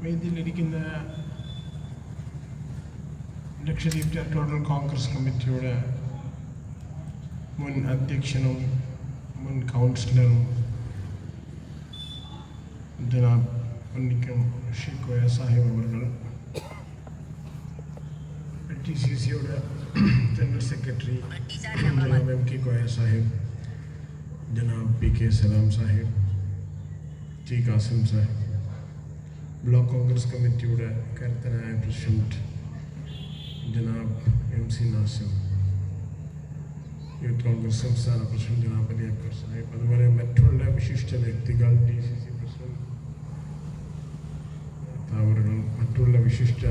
വേദിയിലിരിക്കുന്ന Lakshadweep territorial Congress കമ്മിറ്റിയുടെ മുൻ അധ്യക്ഷനും മുൻ കൗൺസിലറും ജനാബ് പന്നിക്കം ഷെയ്ഖോയ സാഹിബ് അവർ ടി സി സിയുടെ ജനറൽ സെക്രട്ടറി ജനാബ് M K Koya Sahib ജനാബ് P K സലാം Sahib T Kasim Sahib block Congress കമ്മിറ്റിയുടെ കരുത്തനായ president ജനാബ് M C Nasim youth Congress സംസ്ഥാന പ്രസിഡന്റ് ജനാബ് അലി അക്ബർ സാഹിബ് അതുപോലെ മറ്റുള്ള വിശിഷ്ട വ്യക്തികൾ ഡി സി സി പ്രസിഡന്റ് അവരുകൾ മറ്റുള്ള വിശിഷ്ട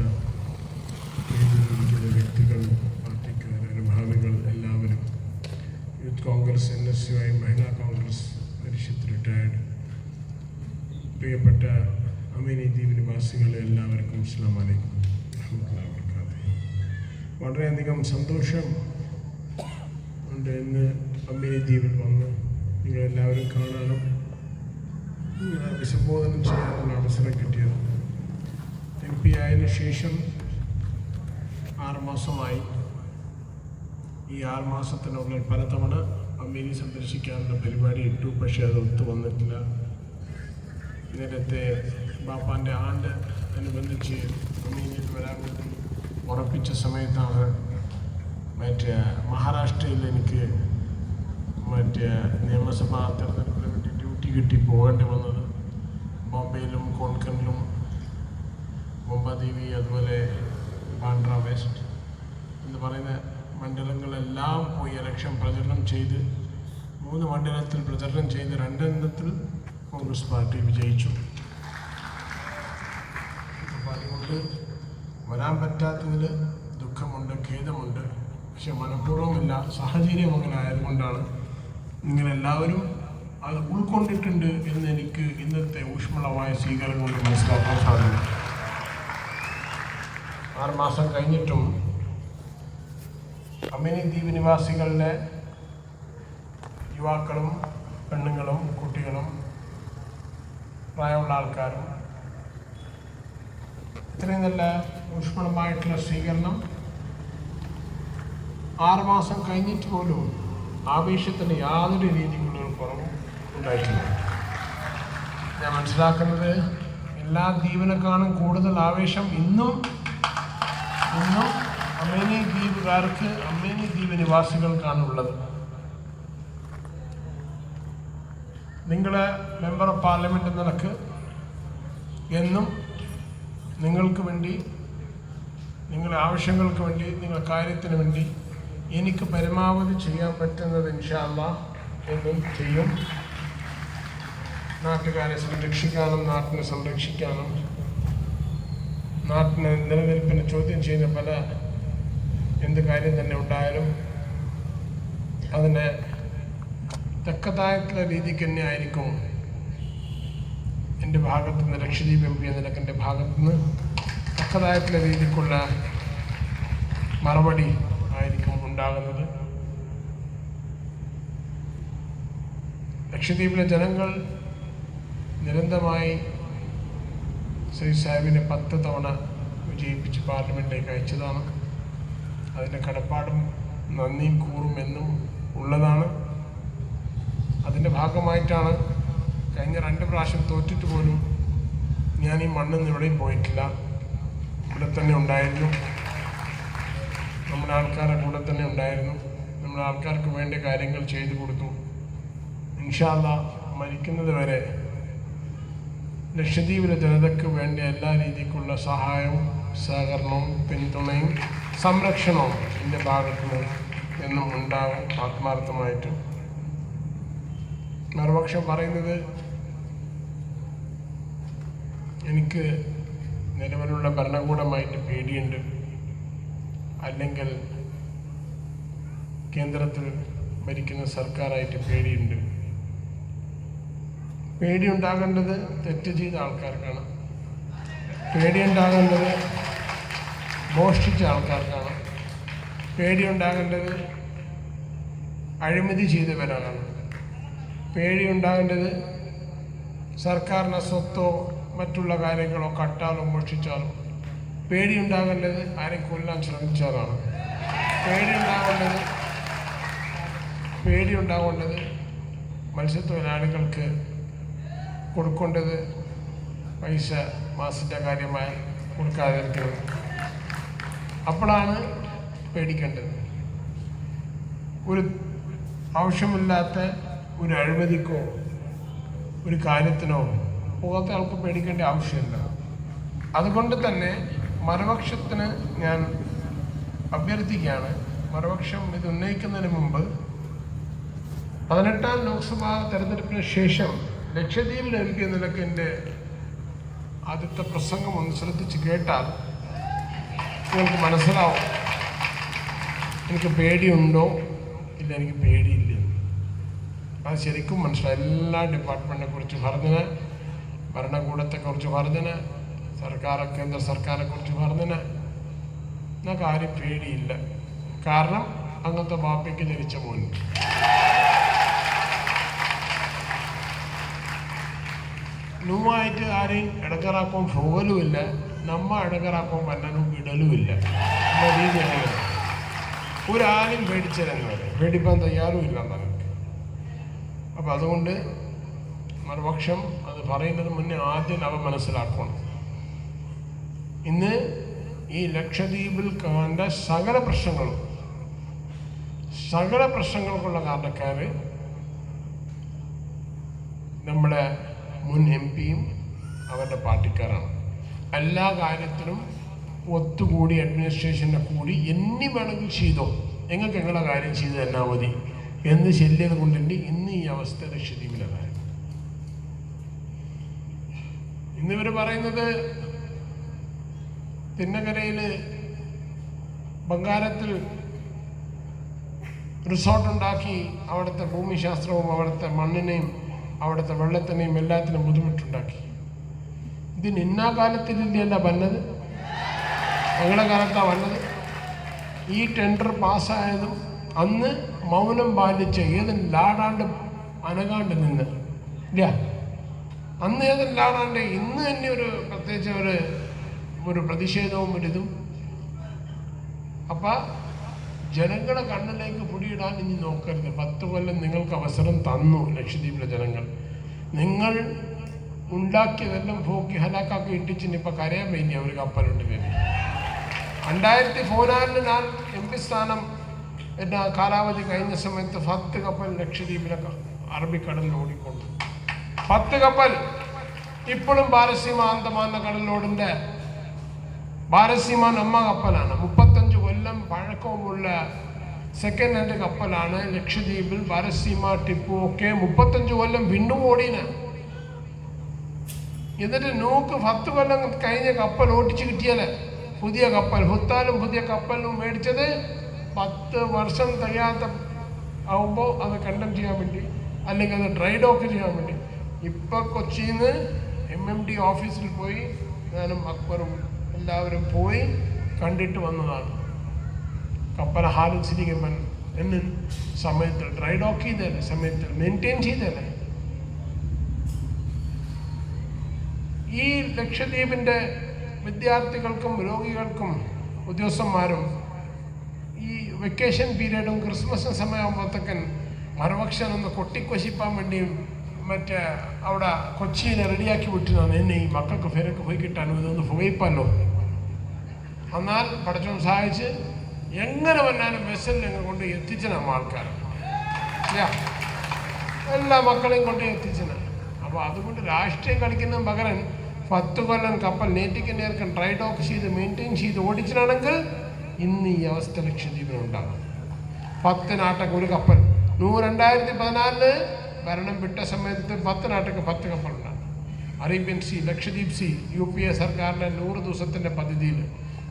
വേദിയിലിരിക്കുന്ന വ്യക്തികൾ പാർട്ടിക്കാർ അനുഭാവികൾ എല്ലാവരും youth Congress N S U I Mahila Congress Parishad retired പ്രിയപ്പെട്ട അമീനി ദ്വീപ് എല്ലാവർക്കും വബറകാതുഹു. വളരെയധികം സന്തോഷം ഉണ്ട് ഇന്ന് അമീനി ദ്വീപിൽ വന്ന് നിങ്ങളെല്ലാവരും കാണാനും അഭിസംബോധനം ചെയ്യാനുള്ള അവസരം കിട്ടിയത്. എം പി ആയതിനു ശേഷം ആറുമാസമായി. ഈ ആറുമാസത്തിനുള്ളിൽ പലതവണ അമ്മീനി സന്ദർശിക്കാനുള്ള പരിപാടി ഇട്ടു പക്ഷേ അത് ഒത്തു വന്നിട്ടില്ല നേരത്തെ ബാപ്പാന്റെ ആണ്ട് അനുബന്ധിച്ച് അമീനിൽ വരാൻ ഉറപ്പിച്ച സമയത്താണ് മറ്റേ മഹാരാഷ്ട്രയിൽ എനിക്ക് മറ്റേ നിയമസഭാ തെരഞ്ഞെടുപ്പിന് വേണ്ടി ഡ്യൂട്ടി കിട്ടി പോകേണ്ടി വന്നത്. ബോംബെയിലും കോൺകണിലും മുംബാദേവി അതുപോലെ ബാൻഡ്ര വെസ്റ്റ് എന്ന് പറയുന്ന മണ്ഡലങ്ങളെല്ലാം പോയി ഇലക്ഷൻ പ്രചരണം ചെയ്ത് മൂന്ന് മണ്ഡലത്തിൽ പ്രചരണം ചെയ്ത് രണ്ടെണ്ണത്തിൽ കോൺഗ്രസ് പാർട്ടി വിജയിച്ചു. അപ്പോൾ വരാൻ പറ്റാത്തതിൽ ദുഃഖമുണ്ട് ഖേദമുണ്ട്. പക്ഷെ മനഃപൂർവമില്ല സാഹചര്യം അങ്ങനെ ആയതുകൊണ്ടാണ് ഇങ്ങനെ എല്ലാവരും അത് ഉൾക്കൊണ്ടിട്ടുണ്ട് എന്ന് എനിക്ക് ഇന്നത്തെ ഊഷ്മളമായ സ്വീകാരം കൊണ്ട് മനസ്സിലാക്കാൻ സാധിക്കും. ആറ് മാസം കഴിഞ്ഞിട്ടും അമിനി ദ്വീപ് നിവാസികളുടെ യുവാക്കളും പെണ്ണുങ്ങളും കുട്ടികളും പ്രായമുള്ള ആൾക്കാരും ഇത്രയും നല്ല ഊഷ്മളമായിട്ടുള്ള സ്വീകരണം ആറുമാസം കഴിഞ്ഞിട്ട് പോലും ആവേശത്തിന് യാതൊരു രീതിയിലുള്ള കുറവും ഉണ്ടായിട്ടില്ല. ഞാൻ മനസ്സിലാക്കുന്നത് എല്ലാ ദ്വീപിനെക്കാളും കൂടുതൽ ആവേശം ഇന്നും ഇന്നും അമേനി ദ്വീപുകാർക്ക് അമേനി ദ്വീപ് നിവാസികൾക്കാണ് ഉള്ളത് നിങ്ങളെ മെമ്പർ ഓഫ് പാർലമെന്റ് നിലയ്ക്ക് എന്നും നിങ്ങൾക്ക് വേണ്ടി നിങ്ങളുടെ ആവശ്യങ്ങൾക്ക് വേണ്ടി നിങ്ങളുടെ കാര്യത്തിന് വേണ്ടി എനിക്ക് പരമാവധി ചെയ്യാൻ പറ്റുന്നത് ഇൻഷാല്ല എന്നും ചെയ്യും. നാട്ടുകാരെ സംരക്ഷിക്കാനും നാട്ടിനെ സംരക്ഷിക്കാനും നാട്ടിന് നിലനിൽപ്പിന് ചോദ്യം ചെയ്യുന്ന പല എന്ത് കാര്യം തന്നെ ഉണ്ടായാലും അതിനെ തക്കതായിട്ടുള്ള രീതിക്ക് തന്നെ ആയിരിക്കും എന്റെ ഭാഗത്തു നിന്ന് ലക്ഷദ്വീപ് എം പി എന്ന നിലയ്ക്ക് എന്റെ ഭാഗത്തു നിന്ന് തക്കതായിട്ടുള്ള രീതിക്കുള്ള മറുപടി ആയിരിക്കും ഉണ്ടാകുന്നത്. ലക്ഷദ്വീപിലെ ജനങ്ങൾ നിരന്തരമായി ശ്രീ സാഹിബിനെ പത്ത് തവണ വിജയിപ്പിച്ച് പാർലമെന്റിലേക്ക് അയച്ചതാണ്. അതിന്റെ കടപ്പാടും നന്ദിയും കൂറും എന്നും ഉള്ളതാണ്. അതിന്റെ ഭാഗമായിട്ടാണ് കഴിഞ്ഞ രണ്ട് പ്രാവശ്യം തോറ്റിട്ട് പോലും ഞാൻ ഈ മണ്ണിൽ നിന്ന് പോയിട്ടില്ല. ഇവിടെ തന്നെ ഉണ്ടായിരുന്നു. നമ്മുടെ ആൾക്കാരുടെ കൂടെ തന്നെ ഉണ്ടായിരുന്നു. നമ്മുടെ ആൾക്കാർക്ക് വേണ്ട കാര്യങ്ങൾ ചെയ്തു കൊടുത്തു. ഇൻഷാല്ല മരിക്കുന്നത് വരെ ലക്ഷദ്വീപിലെ ജനതയ്ക്ക് വേണ്ട എല്ലാ രീതിക്കുള്ള സഹായവും സഹകരണവും പിന്തുണയും സംരക്ഷണവും എന്റെ ഭാഗത്തു നിന്ന് എന്നും ഉണ്ടാകും ആത്മാർത്ഥമായിട്ട്. മറുപക്ഷം പറയുന്നത് എനിക്ക് നിലവിലുള്ള ഭരണകൂടമായിട്ട് പേടിയുണ്ട്. അല്ലെങ്കിൽ കേന്ദ്രത്തിൽ ഭരിക്കുന്ന സർക്കാരായിട്ട് പേടിയുണ്ട്. പേടിയുണ്ടാകേണ്ടത് തെറ്റ് ചെയ്ത ആൾക്കാർക്കാണ്. പേടിയുണ്ടാകേണ്ടത് മോഷ്ടിച്ച ആൾക്കാർക്കാണ്. പേടിയുണ്ടാകേണ്ടത് അഴിമതി ചെയ്തവരാണ്. പേടിയുണ്ടാകേണ്ടത് സർക്കാരിന്റെ സ്വത്തോ മറ്റുള്ള കാര്യങ്ങളോ കട്ടാലോ മോഷ്ടിച്ചാലോ. പേടിയുണ്ടാകേണ്ടത് ആരെ കൊല്ലാൻ ശ്രമിച്ചാലാണ്. പേടിയുണ്ടാകേണ്ടത് പേടിയുണ്ടാകേണ്ടത് മത്സ്യത്തൊഴിലാളികൾക്ക് കൊടുക്കേണ്ടത് പൈസ മാസത്തെ കാര്യമായി കൊടുക്കാതിരിക്കുന്നത്. അപ്പോഴാണ് പേടിക്കേണ്ടത്. ഒരു ആവശ്യമില്ലാത്ത ഒരു അഴിമതിക്കോ ഒരു കാര്യത്തിനോ പോകാത്ത ആൾക്ക് പേടിക്കേണ്ട ആവശ്യമില്ല. അതുകൊണ്ട് തന്നെ മറുപക്ഷത്തിന് ഞാൻ അഭ്യർത്ഥിക്കുകയാണ്. മറുപക്ഷം ഇത് ഉന്നയിക്കുന്നതിന് മുമ്പ് പതിനെട്ടാം ലോക്സഭാ തെരഞ്ഞെടുപ്പിന് ശേഷം ലക്ഷദ്വീപിൽ എനിക്ക് നിലയ്ക്ക് എന്റെ ആദ്യത്തെ പ്രസംഗം ഒന്ന് ശ്രദ്ധിച്ച് കേട്ടാൽ നിങ്ങൾക്ക് മനസ്സിലാവും. എനിക്ക് പേടിയുണ്ടോ? ഇല്ല എനിക്ക് പേടിയില്ല. അത് ശരിക്കും മനസ്സിലായി. എല്ലാ ഡിപ്പാർട്ട്മെന്റിനെ കുറിച്ച് പറഞ്ഞതിന് ഭരണകൂടത്തെക്കുറിച്ച് പറഞ്ഞിന് സർക്കാർ കേന്ദ്ര സർക്കാരെ കുറിച്ച് പറഞ്ഞിന് എന്നൊക്കെ ആരും പേടിയില്ല. കാരണം അങ്ങനത്തെ ബാപ്പയ്ക്ക് ജനിച്ച മോൻ. നുമായിട്ട് ആരെയും ഇടക്കറാക്കാൻ പോകലുമില്ല. നമ്മ ഇടക്കറാക്കാൻ വന്നനും വിടലുമില്ല. എന്ന രീതി അങ്ങനെ ഒരാളും പേടിച്ചിരുന്നു പേടിപ്പാൻ തയ്യാറും ഇല്ല നമുക്ക് അപ്പം അതുകൊണ്ട് മറുപക്ഷം അത് പറയുന്നതിന് മുന്നേ ആദ്യം അവ മനസ്സിലാക്കണം. ഇന്ന് ഈ ലക്ഷദ്വീപിൽ കാണേണ്ട സകല പ്രശ്നങ്ങളും സകല പ്രശ്നങ്ങൾക്കുള്ള കാരണക്കാർ നമ്മുടെ മുൻ എം പിയും അവരുടെ പാർട്ടിക്കാരാണ്. എല്ലാ കാര്യത്തിലും ഒത്തുകൂടി അഡ്മിനിസ്ട്രേഷനെ കൂടി എന്നി വേണമെങ്കിൽ ചെയ്തോ നിങ്ങൾക്ക് നിങ്ങളുടെ കാര്യം ചെയ്ത് തന്നാൽ മതി. എന്ന് ശല്യത് കൊണ്ടുണ്ട് ഇന്ന് ഈ അവസ്ഥ ലക്ഷദ്വീപിലാണ്. ഇന്നിവർ പറയുന്നത് തിന്നകരയിൽ ബംഗാരത്തിൽ റിസോർട്ട് ഉണ്ടാക്കി അവിടുത്തെ ഭൂമിശാസ്ത്രവും അവിടുത്തെ മണ്ണിനെയും അവിടുത്തെ വെള്ളത്തിനെയും എല്ലാത്തിനും ബുദ്ധിമുട്ടുണ്ടാക്കി. ഇത് നിന്നാ കാലത്തിലല്ല വന്നത്? ഞങ്ങളുടെ കാലത്താണ് വന്നത്. ഈ ടെൻഡർ പാസ്സായതും അന്ന് മൗനം പാലിച്ച് ഏതും ലാടാണ്ട് അനകാണ്ട് നിന്ന്. ഇല്ല. അന്ന് ഏതല്ലാതെ ഇന്ന് തന്നെ ഒരു പ്രത്യേകിച്ച് ഒരു ഒരു പ്രതിഷേധവും ഒരിതും അപ്പം ജനങ്ങളെ കണ്ണിലേക്ക് പൊടിയിടാൻ ഇനി നോക്കരുത്. പത്ത് കൊല്ലം നിങ്ങൾക്ക് അവസരം തന്നു ലക്ഷദ്വീപിലെ ജനങ്ങൾ. നിങ്ങൾ ഉണ്ടാക്കിയതെല്ലാം പോക്കി ഹലാക്കാക്കി ഇട്ടിച്ചിന് ഇപ്പം കരയാൻ വേണ്ടി ഒരു കപ്പലുണ്ട് കയറി രണ്ടായിരത്തി പതിനാലിന് ഞാൻ എം പി സ്ഥാനം എന്നാ കാലാവധി കഴിഞ്ഞ സമയത്ത് പത്ത് കപ്പൽ ലക്ഷദ്വീപിലെ അറബിക്കടലിൽ ഓടിക്കൊണ്ട്. പത്ത് കപ്പൽ ഇപ്പോഴും പാരസീമ ആന്തമാന കടലിലോടുണ്ട് ബാലസീമ നമ്മ കപ്പലാണ്. മുപ്പത്തഞ്ച് കൊല്ലം പഴക്കവുമുള്ള സെക്കൻഡ് ഹാൻഡ് കപ്പലാണ് ലക്ഷദ്വീപിൽ ബാലസീമ ടിപ്പു ഒക്കെ മുപ്പത്തഞ്ച് കൊല്ലം വീണ്ടും എന്നിട്ട് നോക്ക് പത്ത് കൊല്ലം കഴിഞ്ഞ കപ്പൽ ഓടിച്ചു കിട്ടിയാലേ പുതിയ കപ്പൽ ഹുത്താലും പുതിയ കപ്പലും മേടിച്ചത് പത്ത് വർഷം തികയാത്ത ആവുമ്പോൾ അത് കണ്ടം ചെയ്യാൻ വേണ്ടി അല്ലെങ്കിൽ അത് ഡ്രൈ ഡോക്ക് ചെയ്യാൻ വേണ്ടി. ഇപ്പം കൊച്ചിയിൽ നിന്ന് എം എം ഡി ഓഫീസിൽ പോയി ഞാനും അക്ബറും എല്ലാവരും പോയി കണ്ടിട്ട് വന്നതാണ്. കപ്പൽ ഹാലിച്ചിരിക്കുമ്പൻ എന്ന് സമയത്ത് ഡ്രൈ ഡോക്ക് ചെയ്തല്ലേ സമയത്ത് മെയിന്റെയിൻ ചെയ്തല്ലേ ഈ ലക്ഷദ്വീപിന്റെ വിദ്യാർത്ഥികൾക്കും രോഗികൾക്കും ഉദ്യോഗസ്ഥന്മാരും ഈ വെക്കേഷൻ പീരീഡും ക്രിസ്മസ് സമയമാകുമ്പോഴത്തേക്കൻ മറുപക്ഷം ഒന്ന് കൊട്ടിക്കൊശിപ്പാൻ വേണ്ടിയും മറ്റേ അവിടെ കൊച്ചിയിലെ റെഡിയാക്കി വിട്ടിരുന്നു എന്നെ ഈ മക്കൾക്ക് പേരൊക്കെ പോയി കിട്ടാനും ഇതൊന്ന് പുകയിപ്പല്ലോ എന്നാൽ പടച്ചോൻ സഹായിച്ച് എങ്ങനെ വന്നാലും ബസ്സിൽ ഞങ്ങൾ കൊണ്ട് എത്തിച്ചു ആൾക്കാർ എല്ലാ മക്കളെയും കൊണ്ട് എത്തിച്ചത് അപ്പോൾ അതുകൊണ്ട് രാഷ്ട്രീയം കളിക്കുന്ന പകരം പത്ത് കൊല്ലം കപ്പൽ നേറ്റിക്ക് നേർക്കും ഡ്രൈ ഡോക്ക് ചെയ്ത് മെയിന്റെയിൻ ചെയ്ത് ഓടിച്ചിട്ടാണെങ്കിൽ ഇന്ന് ഈ അവസ്ഥ ലക്ഷദ്വീപിനുണ്ടാകും പത്ത് നാട്ടക്ക് ഒരു കപ്പൽ. നൂറ് രണ്ടായിരത്തി പതിനാലിൽ ഭരണം വിട്ട സമയത്ത് പത്ത് നാട്ടക്ക് പത്ത് കപ്പലുണ്ടാകും. Arabian sea Lakshadweep sea U P A സർക്കാരിന്റെ നൂറ് ദിവസത്തിന്റെ പദ്ധതിയിൽ.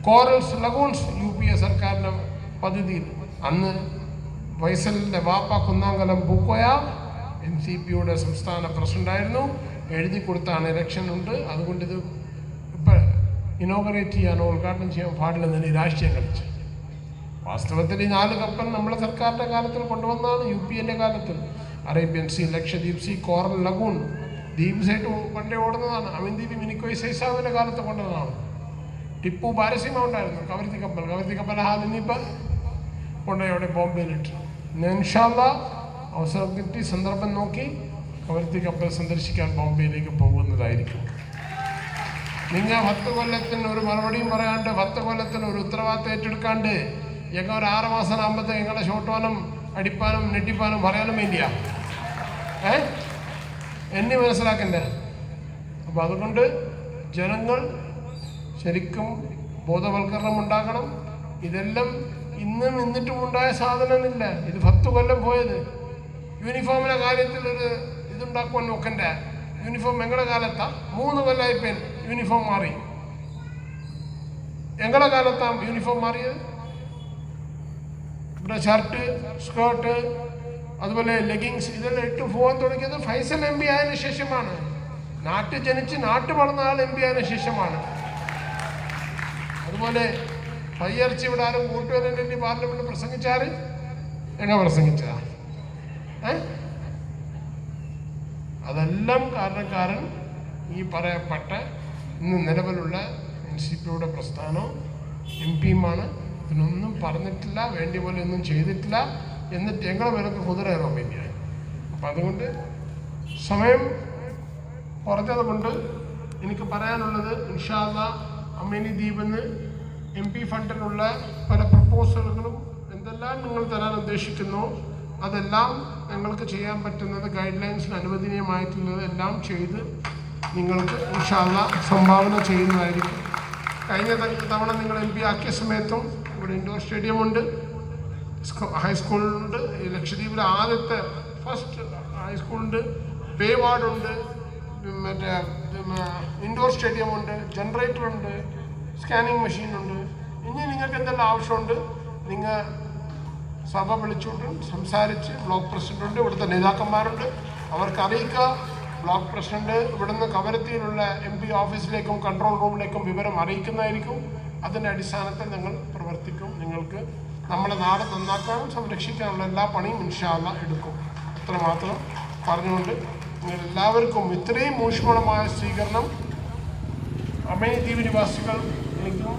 Corals lagoons U P A സർക്കാരിന്റെ പദ്ധതിയിൽ. അന്ന് വൈസലിന്റെ വാപ്പ കുന്നാങ്കലം പൂക്കോയ എൻ സി പിയുടെ സംസ്ഥാന പ്രസിഡന്റായിരുന്നു എഴുതി കൊടുത്താണ് ഇലക്ഷൻ ഉണ്ട്. അതുകൊണ്ട് ഇത് ഇപ്പം ഇനോഗ്രേറ്റ് ചെയ്യാനോ ഉദ്ഘാടനം ചെയ്യാൻ പാടില്ലെന്ന് രാഷ്ട്രീയം കളിച്ചു. വാസ്തവത്തിൽ ഈ നാല് കപ്പൽ നമ്മുടെ സർക്കാരിന്റെ കാലത്തിൽ കൊണ്ടുവന്നാണ് യു പി എന്റെ കാലത്തിൽ Arabian sea Lakshadweep sea coral lagoon. ദ്വീപ് സൈറ്റ് പണ്ടേ ഓടുന്നതാണ്. അമിൻദ്വീപ് മിനിക്കോയ് സൈസാവിന്റെ കാലത്ത് കൊണ്ടതാണ്. ടിപ്പു പാരസീമ ഉണ്ടായിരുന്നു കവർത്തി കപ്പൽ. കവർത്തി കപ്പൽ ഇനിയിപ്പോൾ കൊണ്ടുപോയി അവിടെ ബോംബെയിലിട്ട് നെൻഷാല അവസരം കിട്ടി സന്ദർഭം നോക്കി കവർത്തി കപ്പൽ സന്ദർശിക്കാൻ ബോംബെയിലേക്ക് പോകുന്നതായിരിക്കും. നിങ്ങൾ പത്ത് കൊല്ലത്തിന് ഒരു മറുപടിയും പറയാണ്ട് പത്ത് കൊല്ലത്തിന് ഒരു ഉത്തരവാദിത്തം ഏറ്റെടുക്കാണ്ട് ഞങ്ങൾ ഒരു ആറ് മാസം ആകുമ്പോഴത്തേക്ക് ഞങ്ങളുടെ ഷോട്ട് ഷോട്ടുവാനും അടിപ്പാനും നെട്ടിപ്പാനും പറയാനും വേണ്ടിയാ. ഏ? എന്നെ മനസ്സിലാക്കണ്ടേ? അപ്പം അതുകൊണ്ട് ജനങ്ങൾ ശരിക്കും ബോധവൽക്കരണം ഉണ്ടാക്കണം. ഇതെല്ലാം ഇന്നും ഇന്നിട്ടും ഉണ്ടായ സാധനമില്ല ഇത് പത്ത് കൊല്ലം പോയത്. യൂണിഫോമിന്റെ കാര്യത്തിൽ ഒരു ഇതുണ്ടാക്കുവാൻ നോക്കണ്ട? യൂണിഫോം ഞങ്ങളുടെ കാലത്താ? മൂന്ന് കൊല്ലമായിപ്പേൻ യൂണിഫോം മാറി. ഞങ്ങളുടെ കാലത്താ യൂണിഫോം മാറിയത്? ഇവിടെ ഷർട്ട് സ്കേർട്ട് അതുപോലെ ലെഗിങ്സ് ഇതെല്ലാം ഇട്ട് പോകാൻ തുടങ്ങിയത് ഫൈസൽ എം പി ആയതിനു ശേഷമാണ്. നാട്ടിൽ ജനിച്ച് നാട്ടു വളർന്ന ആൾ എം പി ആയതിനു ശേഷമാണ്. അതുപോലെ പയ്യർച്ചി ഇവിടെ ആരും കൂട്ടുകാരന്റെ പാർലമെന്റ് പ്രസംഗിച്ചാറ്? എങ്ങനെ പ്രസംഗിച്ചതാ അതെല്ലാം കാരണക്കാരൻ ഈ പറയപ്പെട്ട ഇന്ന് നിലവിലുള്ള എൻ സി പിയുടെ പ്രസ്ഥാനവും എം പിയുമാണ് ഇതിനൊന്നും പറഞ്ഞിട്ടില്ല വേണ്ടി പോലെ ഒന്നും ചെയ്തിട്ടില്ല എന്നിട്ട് ഞങ്ങളെ പേരൊക്കെ കുതിരയാണോ പിന്നെ അപ്പം അതുകൊണ്ട് സമയം കുറഞ്ഞത് കൊണ്ട് എനിക്ക് പറയാനുള്ളത് ഇൻഷാല്ല അമ്മേനി ദ്വീപെന്ന് എം പി ഫണ്ടിനുള്ള പല പ്രപ്പോസലുകളും എന്തെല്ലാം നിങ്ങൾ തരാൻ ഉദ്ദേശിക്കുന്നു അതെല്ലാം ഞങ്ങൾക്ക് ചെയ്യാൻ പറ്റുന്നത് ഗൈഡ് ലൈൻസിന് അനുവദനീയമായിട്ടുള്ളത് എല്ലാം ചെയ്ത് നിങ്ങൾക്ക് ഇൻഷാല്ല സംഭാവന ചെയ്യുന്നതായിരിക്കും. കഴിഞ്ഞ തവണ നിങ്ങൾ എം പി ആക്കിയ സമയത്തും ഇവിടെ ഇൻഡോർ സ്റ്റേഡിയം ഉണ്ട്. ഹൈസ്കൂളുണ്ട് ലക്ഷദ്വീപിലെ ആദ്യത്തെ ഫസ്റ്റ് ഹൈസ്കൂളുണ്ട് പേ വാർഡുണ്ട് മറ്റേ ഇൻഡോർ സ്റ്റേഡിയം ഉണ്ട്. ജനറേറ്റർ ഉണ്ട്. സ്കാനിങ് മെഷീൻ ഉണ്ട്. ഇനി നിങ്ങൾക്ക് എന്തെല്ലാം ആവശ്യമുണ്ട് നിങ്ങൾ സഭ വിളിച്ചുകൊണ്ട് സംസാരിച്ച് ബ്ലോക്ക് പ്രസിഡന്റ് ഉണ്ട് ഇവിടുത്തെ നേതാക്കന്മാരുണ്ട്. അവർക്ക് അറിയിക്കുക. ബ്ലോക്ക് പ്രസിഡന്റ് ഇവിടുന്ന് കവരത്തിയിലുള്ള എം പി ഓഫീസിലേക്കും കൺട്രോൾ റൂമിലേക്കും വിവരം അറിയിക്കുന്നതായിരിക്കും. അതിന്റെ അടിസ്ഥാനത്തിൽ ഞങ്ങൾ പ്രവർത്തിക്കും. നിങ്ങൾക്ക് നമ്മുടെ നാട് നന്നാക്കാനും സംരക്ഷിക്കാനുള്ള എല്ലാ പണിയും ഇൻഷാല്ല എടുക്കും. അത്രമാത്രം പറഞ്ഞുകൊണ്ട് നിങ്ങൾ എല്ലാവർക്കും ഇത്രയും ഊഷ്മളമായ സ്വീകരണം അമേ ദ്വീപ് നിവാസികൾ എനിക്കും